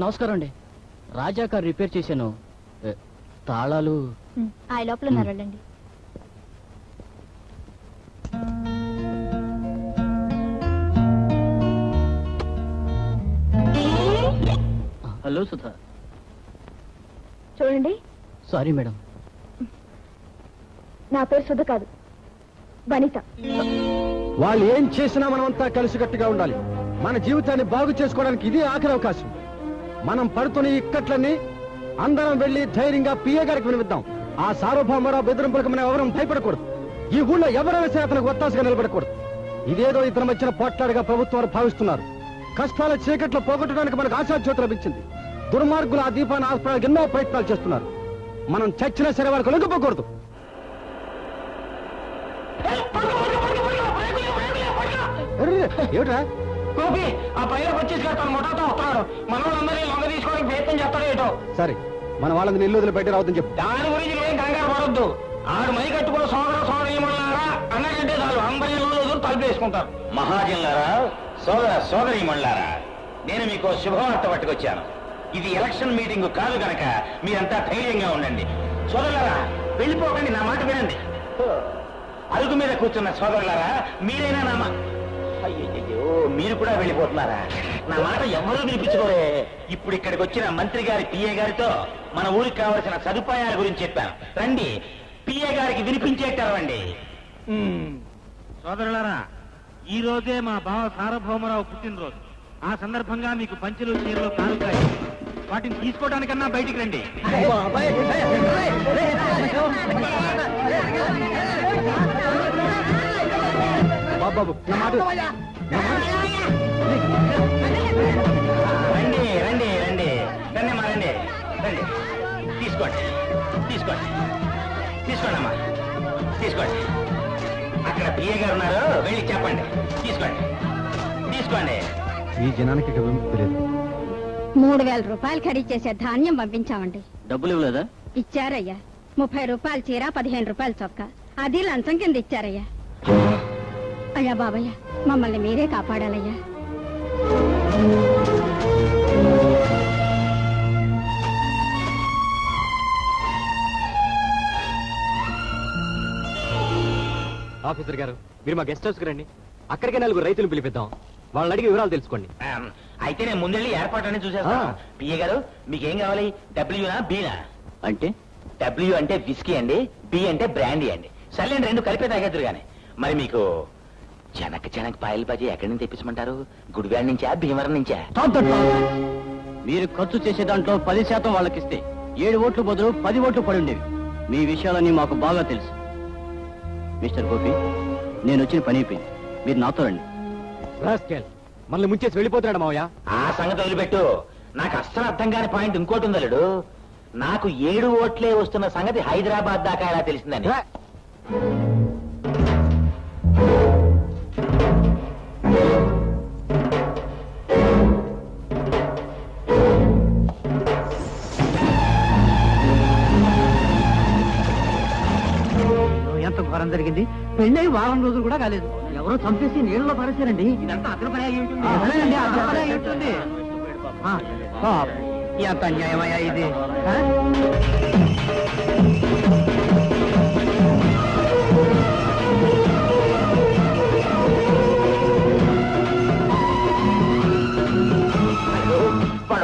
నమస్కారం అండి. రాజా car repair చేశాను. ఏ, తాళాలు. ఆ లోపల ఉన్నారు వెళ్ళండి. హలో సుధా. చూడండి. Sorry madam. నా పేరు సుధ కాదు వనిత వాళ్ళు ఏం చేసినా మనమంతా కలిసికట్టుగా ఉండాలి. మన జీవితాన్ని బాగు చేసుకోవడానికి ఇది ఆఖరి అవకాశం. మనం పడుతున్న ఇక్కట్లన్నీ అందరం వెళ్ళి ధైర్యంగా పిఏ గారికి వినిపిద్దాం ఆ సార్వభౌమరావు బెదిరింపులకు మనం ఎవరం భయపడకూడదు ఈ ఊళ్ళో ఎవరైనా సరే అతనికి వత్తాసుగా నిలబడకూడదు ఇదేదో ఇతను వచ్చిన పోట్లాడుగా ప్రభుత్వాలు భావిస్తున్నారు కష్టాల చీకట్లో పోగొట్టడానికి మనకు ఆశాజ్యోతి లభించింది దుర్మార్గులు ఆ దీపాన్ని ఆస్పడానికి ఎన్నో ప్రయత్నాలు చేస్తున్నారు మనం చచ్చినా సరే వాళ్ళకి లొంగిపోకూడదు అరే, ఏమిట్రా గోపి ఆ పైన వచ్చేసి తన ముఠాతో వస్తున్నాడు. మనోళ్ళందరినీ లొంగ తీసుకోవడానికి ప్రయత్నం చేస్తాడు ఏటో. సరే మన వాళ్ళని వదిలి బయట రావద్దని చెప్పు. దాని గురించి ఏం కంగారు పడొద్దు. ఆడు మై కట్టుకున్న సోదర సోదరీమణులారా అన్నకంటే చాలు అందరి రోజు తలుపు వేసుకుంటారు. మహాజనులారా సోదర సోదరీమణులారా నేను మీకు శుభవార్త పట్టుకొచ్చాను. ఇది ఎలక్షన్ మీటింగ్ కాదు గనక మీరంతా ధైర్యంగా ఉండండి. సోదరులారా వెళ్ళిపోకండి నా మాట వినండి. అరుగు మీద కూర్చున్న సోదరులారా మీరైనా నా మీరు కూడా వెళ్ళిపోతున్నారా నా మాట ఎవరూ వినిపించుకోరే ఇప్పుడు ఇక్కడికి వచ్చిన మంత్రి గారి పిఏ గారితో మన ఊరికి కావలసిన సదుపాయాల గురించి చెప్పాను రండి పిఏ గారికి వినిపించేటారండి సోదరులారా ఈ రోజే మా బావ సార్వభౌమరావు పుట్టినరోజు ఆ సందర్భంగా మీకు పంచులు చీరలు కానుకాయి వాటిని తీసుకోవడానికన్నా బయటికి రండి బాబు రండి రండి రండి. రండి అమ్మా రండి. రండి. తీసుకోండి తీసుకోండి. తీసుకోండి అమ్మా. తీసుకోండి. అక్కడ పిఏ గారు ఉన్నారు. వెళ్ళి చెప్పండి. తీసుకోండి. తీసుకోండి. ఈ జనానికి మూడు వేల రూపాయలు ఖరీదు చేసే ధాన్యం పంపించామండి. డబ్బులు ఇవ్వలేదా? ఇచ్చారయ్యా. ముప్పై రూపాయలు చీర పదిహేను రూపాయలు చొక్క. అది లంచం కింద ఇచ్చారయ్యా. అయ్యా బాబయ్య. మమ్మల్ని మీరే కాపాడాలయ్యా. ఆఫీసర్ గారు మీరు మా గెస్ట్ హౌస్కి రండి. అక్కడికే నలుగురు రైతులు పిలిపిద్దాం. వాళ్ళని అడిగి వివరాలు తెలుసుకోండి. అయితే నేను ముందెళ్ళి ఏర్పాట్లన్నీ చూసేస్తాను. పిఏ గారు మీకేం కావాలి? డబ్ల్యూనా బీనా? అంటే? డబ్ల్యూ అంటే విస్కీ అండి బి అంటే బ్రాండీ అండి. సర్లేండి రెండు కలిపే తాగేద్దరు గాని. మరి మీకు చెనక్ చెనక్ పాయల బజీ ఎక్కడి నుంచి తెప్పించమంటారు? గుడివాడ నుంచా భీమవరం నుంచా? మీరు ఖర్చు చేసే దాంట్లో పది శాతం వాళ్ళకిస్తే ఏడు ఓట్లు బదులు పది ఓట్లు పడి ఉండేవి. మీ విషయాలన్నీ మాకు బాగా తెలుసు. మిస్టర్ గోపి నేను వచ్చిన పని అయిపోయింది. మీరు నాతో రండి. రాస్కెల్ మనల్ని ముంచేసి వెళ్ళిపోతున్నాడు మావయ్య. ఆ సంగతి వదిలిపెట్టు. నాకు అస్సలు అర్థం కాని పాయింట్ ఇంకోటి ఉందలుడు నాకు ఏడు ఓట్లే వస్తున్న సంగతి హైదరాబాద్ దాకా ఎలా తెలిసిందని. రా. ఘోరం జరిగింది. పెళ్ళై వారం రోజులు కూడా కాలేదు. ఎవరో చంపేసి నీళ్ళలో పడేశారండి ఇదంతా పని పని పాపం. ఎంత అన్యాయమయ్యా ఇది.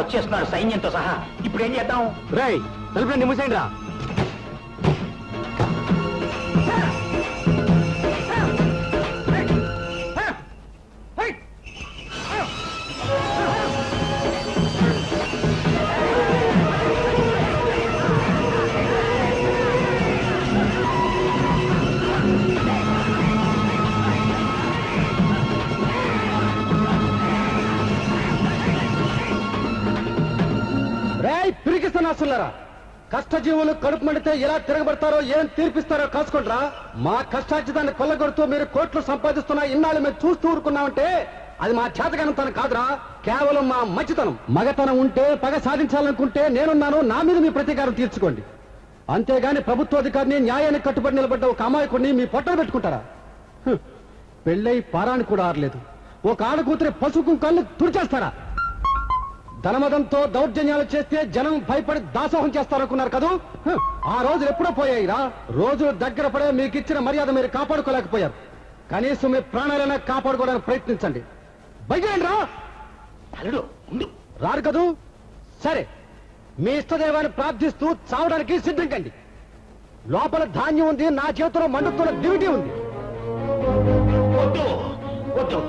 వచ్చేస్తున్నాడు సైన్యంతో సహా. ఇప్పుడు ఏం చేద్దాం? రేయ్ తలుపులో నిమ్మసేయండి రా పిరికిస్తనాసులారా కష్టజీవులు కడుపు మండితే ఎలా తిరగబడతారో ఏం తీర్పిస్తారో కాసుకోండిరా. మా కష్టార్జితాన్ని కొల్లగొడుతూ మీరు కోట్లు సంపాదిస్తున్నా ఇన్నాళ్ళు మేము చూస్తూ ఊరుకున్నామంటే అది మా చేతగానంతనం కాదురా. కేవలం మా మంచితనం. మగతనం ఉంటే పగ సాధించాలనుకుంటే నేనున్నాను నా మీద మీ ప్రతీకారం తీర్చుకోండి. అంతేగాని ప్రభుత్వాధికారిని న్యాయానికి కట్టుబడి నిలబడ్డ ఒక అమాయకుడిని మీ పొట్టలు పెట్టుకుంటారా? పెళ్ళై పారాన్ని కూడా ఆరలేదు. ఒక ఆడకూతురి పసుపు కళ్ళు తుడిచేస్తారా? ధనమదంతో దౌర్జన్యాలు చేస్తే జనం భయపడి దాసోహం చేస్తారనుకున్నారు కదూ? ఆ రోజులు ఎప్పుడో పోయాయిరా. రోజులు దగ్గర పడే మీకు ఇచ్చిన మర్యాద మీరు కాపాడుకోలేకపోయారు. కనీసం మీ ప్రాణాలైనా కాపాడుకోవడానికి ప్రయత్నించండి. బయట రా అల్లుడు ఉండు. రారు కదూ? సరే మీ ఇష్టదైవాన్ని ప్రార్థిస్తూ చావడానికి సిద్ధం కండి లోపల ధాన్యం ఉంది నా చేతిలో మండుతున్న డ్యూటీ ఉంది. వద్దు వద్దు.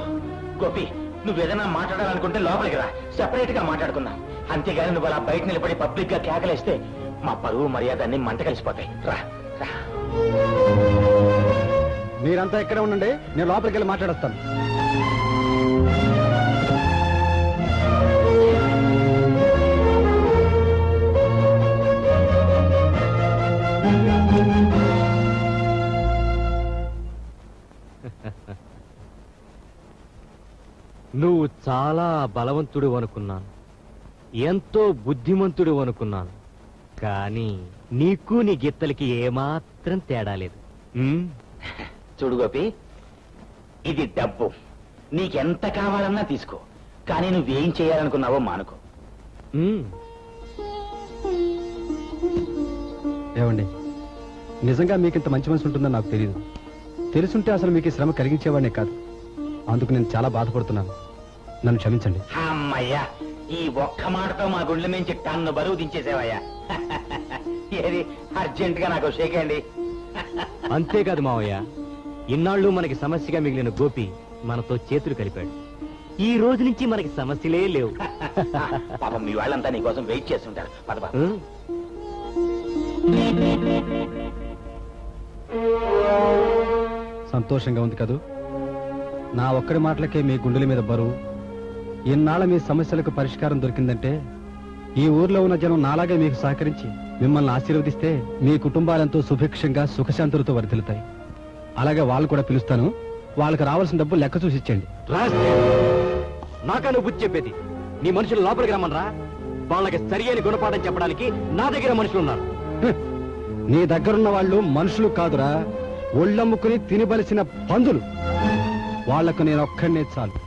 గోపి నువ్వేదైనా మాట్లాడాలనుకుంటే లోపలికి రా. సెపరేట్గా మాట్లాడుకుందాం. అంతేగాని నువ్వు అలా బయట నిలబడి పబ్లిక్గా కేకలేస్తే మా పరువు మర్యాద అన్ని మంట కలిసిపోతాయి. రా రా. మీరంతా ఇక్కడే ఉండండి. నేను లోపలికి వెళ్ళి మాట్లాడొస్తాను. బలవంతుడు అనుకున్నాను. ఎంతో బుద్ధిమంతుడు అనుకున్నాను. కానీ నీకు నీ గిత్తలకి ఏమాత్రం తేడా లేదు. ఉమ్, చూడు గోపి ఇది డబ్బు. నీకెంత కావాలన్నా తీసుకో. కానీ నువ్వేం చేయాలనుకున్నావో మానుకో. ఉమ్. ఏమండి నిజంగా మీకు ఇంత మంచి మనసు ఉంటుందని నాకు తెలియదు తెలుసుంటే అసలు మీకు ఈ శ్రమ కలిగించేవాడినే కాదు. అందుకు నేను చాలా బాధపడుతున్నాను. నన్ను క్షమించండి. అమ్మయ్యా ఈ ఒక్క మాటతో మా గుండెల నుంచి టన్ను బరువు దించేసావయ్యా. ఏది అర్జెంట్గా నాకు షేకండి అంతేకాదు మావయ్య ఇన్నాళ్ళు మనకి సమస్యగా మిగిలిన గోపి మనతో చేతులు కలిపాడు. ఈ రోజు నుంచి మనకి సమస్యలే లేవు. పాపం మీ వాళ్ళంతా నీ కోసం వెయిట్ చేస్తుంటారు. పద. సంతోషంగా ఉంది కదూ? నా ఒక్కడి మాటలకే మీ గుండెల మీద బరువు ఇన్నాళ్ళ మీ సమస్యలకు పరిష్కారం దొరికిందంటే ఈ ఊర్లో ఉన్న జనం నాలాగే మీకు సహకరించి మిమ్మల్ని ఆశీర్వదిస్తే మీ కుటుంబాలెంతో సుభిక్షంగా సుఖశాంతులతో వర్ధిల్లుతాయి. అలాగే వాళ్ళు కూడా పిలుస్తాను. వాళ్ళకి రావాల్సిన డబ్బు లెక్క చూసి ఇచ్చేయండి. రాస్తే నాకా నువ్వు బుద్ధి చెప్పేది. నీ మనుషులు లోపలికి రమ్మనరా? వాళ్ళకి సరి అయిన గుణపాఠం చెప్పడానికి నా దగ్గర మనుషులు ఉన్నారు. నీ దగ్గరున్న వాళ్ళు మనుషులు కాదురా. ఒళ్ళమ్ముకుని తినబలిసిన పందులు. వాళ్ళకు నేను ఒక్కడనే చాలు.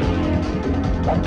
హలో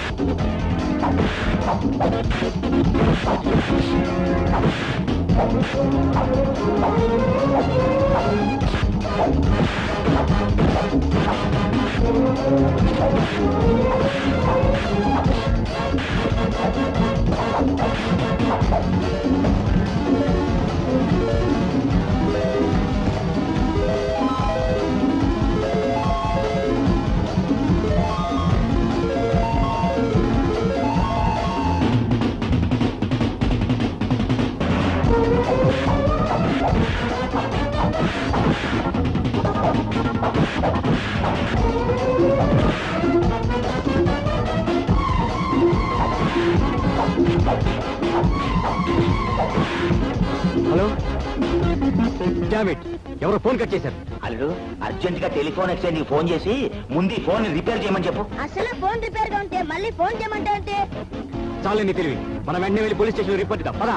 ఇట్ ఎవరు ఫోన్ కట్ చేశారు. అల్లుడు అర్జెంట్గా టెలిఫోన్ ఎక్స్చేంజ్ ఫోన్ చేసి ముందు ఫోన్ రిపేర్ చేయమని చెప్పు. అసలు ఫోన్ రిపేర్గా ఉంటే మళ్ళీ ఫోన్ చేయమంటే అంటే చాలని తెలివి. మనం వెంటనే వెళ్ళి పోలీస్ స్టేషన్ రిపోర్ట్ ఇద్దాం. పదా.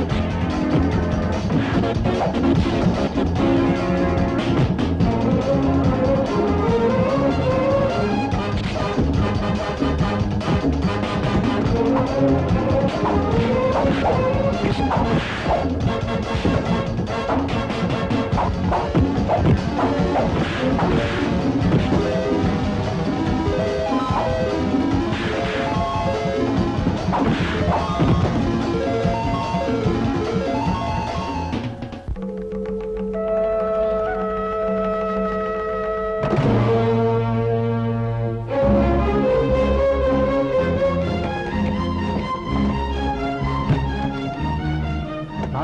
Thank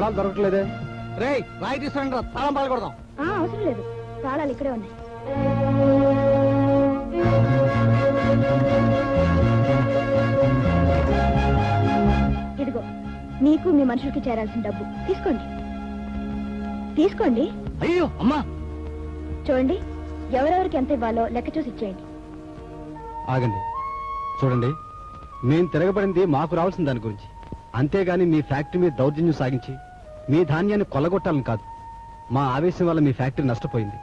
తాళాలు దొరకట్లేదే. రే రాయి తీసుకురండి తాళం పాల్గొడదాం. అవసరం లేదు. తాళాలు ఇక్కడే ఉన్నాయి. ఇదిగో మీకు మీ మనుషులకి చేరాల్సిన డబ్బు. తీసుకోండి. తీసుకోండి. అయ్యో అమ్మా! చూడండి ఎవరెవరికి ఎంత ఇవ్వాలో లెక్క చూసి ఇచ్చేయండి. ఆగండి. చూడండి మేం తిరగబడింది మాకు రావాల్సిన దాని గురించి. అంతేగాని మీ ఫ్యాక్టరీ మీద దౌర్జన్యం సాగించి మీ ధాన్యాన్ని కొల్లగొట్టాలని కాదు. మా ఆవేశం వల్ల మీ ఫ్యాక్టరీ నష్టపోయింది.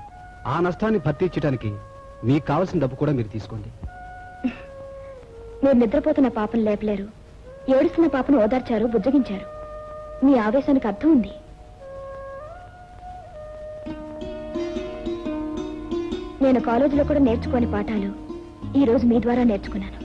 ఆ నష్టాన్ని భర్తీ చేయడానికి మీకు కావాల్సిన డబ్బు కూడా మీరు తీసుకోండి. మీరు నిద్రపోతున్న పాపను లేపలేరు. ఏడుస్తున్న పాపను ఓదార్చారు బుజ్జగించారు. మీ ఆవేశానికి అర్థం ఉంది. నేను కాలేజీలో కూడా నేర్చుకోని పాఠాలు ఈ రోజు మీ ద్వారా నేర్చుకున్నాను.